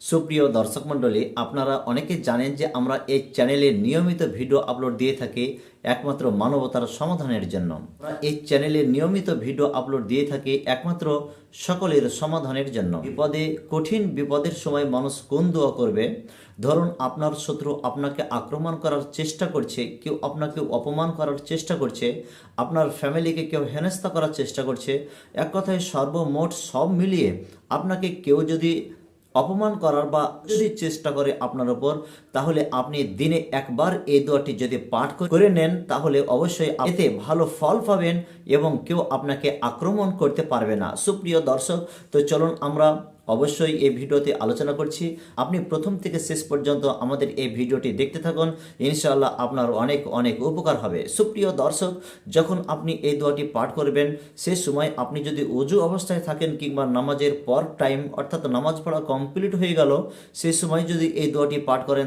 সুপ্রিয় দর্শক মণ্ডলী, আপনারা অনেকে জানেন যে আমরা এই চ্যানেলে নিয়মিত ভিডিও আপলোড দিয়ে থাকি একমাত্র মানবতার সমাধানের জন্য। এই চ্যানেলে নিয়মিত ভিডিও আপলোড দিয়ে থাকি একমাত্র সকলের সমাধানের জন্য। বিপদে, কঠিন বিপদের সময় মানুষ কোন দোয়া করবে? ধরুন, আপনার শত্রু আপনাকে আক্রমণ করার চেষ্টা করছে, কেউ আপনাকে অপমান করার চেষ্টা করছে, আপনার ফ্যামিলিকে কেউ হেনস্থা করার চেষ্টা করছে এক কথায় সর্বমোট সব মিলিয়ে আপনাকে কেউ যদি অপমান করার বা যদি চেষ্টা করে আপনার উপর, তাহলে আপনি দিনে একবার এই দোয়াটি যদি পাঠ করে নেন, তাহলে অবশ্যই এতে ভালো ফল পাবেন এবং কেউ আপনাকে আক্রমণ করতে পারবে না। সুপ্রিয় দর্শক, তো চলুন আমরা অবশ্যই এই ভিডিওতে আলোচনা করছি। আপনি প্রথম থেকে শেষ পর্যন্ত আমাদের এই ভিডিওটি দেখতে থাকুন। ইনশাআল্লাহ আপনার অনেক অনেক উপকার হবে। সুপ্রিয় দর্শক, যখন আপনি এই দোয়াটি পাঠ করবেন, সে সময় আপনি যদি অজু অবস্থায় থাকেন কিংবা নামাজের পর টাইম অর্থাৎ নামাজ পড়া কমপ্লিট হয়ে গেল, সে সময় যদি এই দোয়াটি পাঠ করেন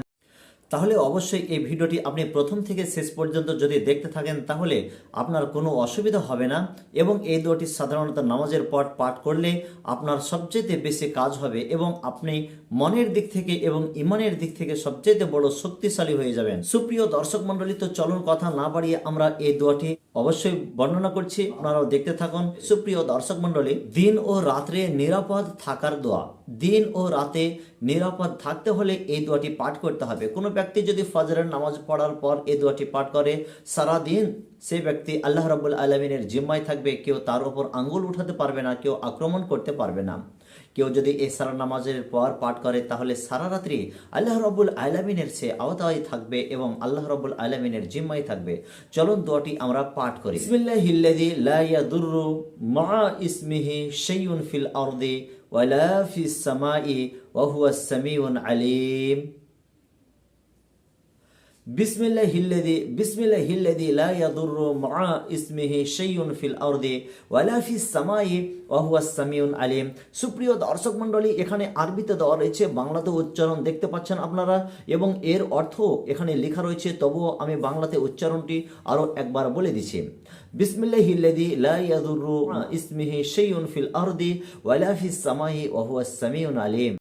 তাহলে অবশ্যই এই ভিডিওটি আপনি প্রথম থেকে শেষ পর্যন্ত যদি দেখতে থাকেন, তাহলে আপনার কোনো অসুবিধা হবে না এবং এই দোয়াটি সাধারণত নামাজের পর পাঠ করলে আপনার সবচেয়ে বেশি কাজ হবে এবং আপনি মনের দিক থেকে এবং ইমানের দিক থেকে সবচেয়ে বড় শক্তিশালী হয়ে যাবেন। সুপ্রিয় দর্শক মণ্ডলী, তো চলুন কথা না বাড়িয়ে আমরা এই দোয়াটি অবশ্যই বর্ণনা করছি। আপনারাও দেখতে থাকুন। সুপ্রিয় দর্শক মণ্ডলী, দিন ও রাত্রে নিরাপদ থাকার দোয়া। দিন ও রাতে নিরাপদ থাকতে হলে এই দোয়াটি পাঠ করতে হবে। কোনো ব্যক্তি যদি ফজরের নামাজ পড়ার পর এই দোয়াটি পাঠ করে সারা দিন সে ব্যক্তি আল্লাহ রাবুল আলমিনের জিম্মায় থাকবে, কেউ তার উপর আঙ্গুল উঠাতে পারবে না, কেউ আক্রমণ করতে পারবে না। কেউ যদি এই সারা নামাজের পর পাঠ করে, তাহলে সারা রাত্রি আল্লাহ রব্বুল আলমিনের সে আওতায় থাকবে এবং আল্লাহ রব্বুল আলমিনের জিম্মায় থাকবে। চলুন দোয়াটি আমরা পাঠ করি। বিসমিল্লাহিল্লাযী লা ইয়াদুররু মা ইসমিহি শাইউন ফিল আরদি ওয়ালা ফিস সামাই ওয়া হুয়াস সামিউন আলিম বিসমিল্লাহিল্লাযী বিসমিল্লাহিল্লাযী লা ইয়াদুররু মা ইসমিহি শাইউন ফিল আরদি ওয়ালা ফিস সামাই ওয়া হুয়াস সামিউন আলিম। সুপ্রিয় দর্শক মণ্ডলী, এখানে আরবিতে দেওয়া রয়েছে বাংলাতে উচ্চারণ দেখতে পাচ্ছেন আপনারা এবং এর অর্থ এখানে লেখা রয়েছে, তবুও আমি বাংলাতে উচ্চারণটি আরও একবার বলে দিচ্ছি। বিসমিল্লাহিল্লাযী লা ইয়াদুররু মা ইসমিহি শাইউন ফিল আরদি ওয়ালা ফিস সামাই ওয়া হুয়াস সামিউন আলিম।